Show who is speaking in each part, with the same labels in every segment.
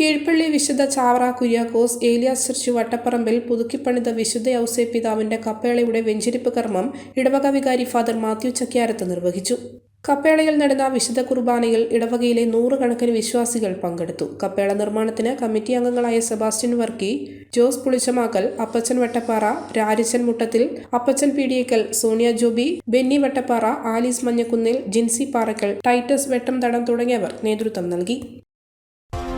Speaker 1: കീഴ്പള്ളി വിശുദ്ധ ചാവറ കുര്യാക്കോസ് ഏലിയാസ് ചർച്ച് വട്ടപ്പറമ്പിൽ പുതുക്കിപ്പണിത വിശുദ്ധ ഔസേ പിതാവിന്റെ കപ്പേളയുടെ വെഞ്ചിരിപ്പ് കർമ്മം ഇടവക വികാരി ഫാദർ മാത്യു ചക്യാരത്ത് നിർവഹിച്ചു. കപ്പേളയിൽ നടന്ന വിശുദ്ധ കുർബാനയിൽ ഇടവകയിലെ നൂറുകണക്കിന് വിശ്വാസികൾ പങ്കെടുത്തു. കപ്പേള നിർമ്മാണത്തിന് കമ്മിറ്റി അംഗങ്ങളായ Sebastian Varkey Jose Pulichamakkal Appachan Vattappara Rajachan Muttathil Appachan Peediyakkal Sonia Joby Benny Vattappara Alice Manjakunnil Jincy Parakkal Titus Vettamthadam തുടങ്ങിയവർ നേതൃത്വം നൽകി.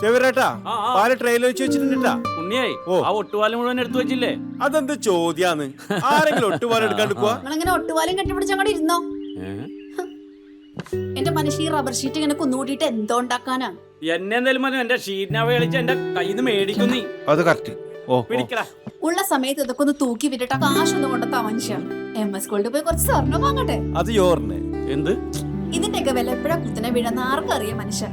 Speaker 2: ചെവിരേട്ടാ
Speaker 3: ആ, ആ.
Speaker 2: പാൽ ട്രെയിലർ വെച്ച് വെച്ചിട്ടുണ്ടാ
Speaker 3: ഉണ്ണിയായി
Speaker 2: ഓ.
Speaker 3: ആ ഒട്ടുപാലം മുഴുവൻ എടുത്തു വെച്ചില്ലേ?
Speaker 2: അതെന്ത് ചോദ്യാന്ന്? ആരെങ്കിലും ഒട്ടുപാലം എടുക്കാൻ എടുക്കുക
Speaker 4: നിങ്ങളിങ്ങനെ ഒട്ടുപാലും കെട്ടിപ്പിടിച്ച് അങ്ങോട്ട് ഇരുന്നോ? എന്റെ മനുഷ്യ ഈ റബ്ബർ ഷീറ്റ് ഇങ്ങനെ കുന്നുകൂട്ടിയിട്ട് എന്തോ ഉണ്ടാക്കാനാ?
Speaker 3: എന്നെ എന്തായാലും മതി എന്റെ ഷീറ്റിനാവ കളിച്ച് എന്റെ കയ്യിൽ നിന്ന് മേടിക്കും നീ.
Speaker 2: അത് കറക്റ്റ് ഓ
Speaker 3: പിടിക്കടാ.
Speaker 4: ഉള്ള സമയത്ത് ഇതൊക്കെ ഒന്ന് തൂക്കി വിട്ടിട്ട് കാശൊന്നും കൊണ്ടെത്താ മനുഷ്യ എം എസ് സ്കൂളിൽ പോയി കുറച്ച് സ്വർണം വാങ്ങട്ടെ?
Speaker 2: അത്
Speaker 3: എന്ത്?
Speaker 4: ഇതിന്റെയൊക്കെ വില എപ്പോഴാ കുത്തനെ വീഴുന്ന ആർക്കറിയാം മനുഷ്യൻ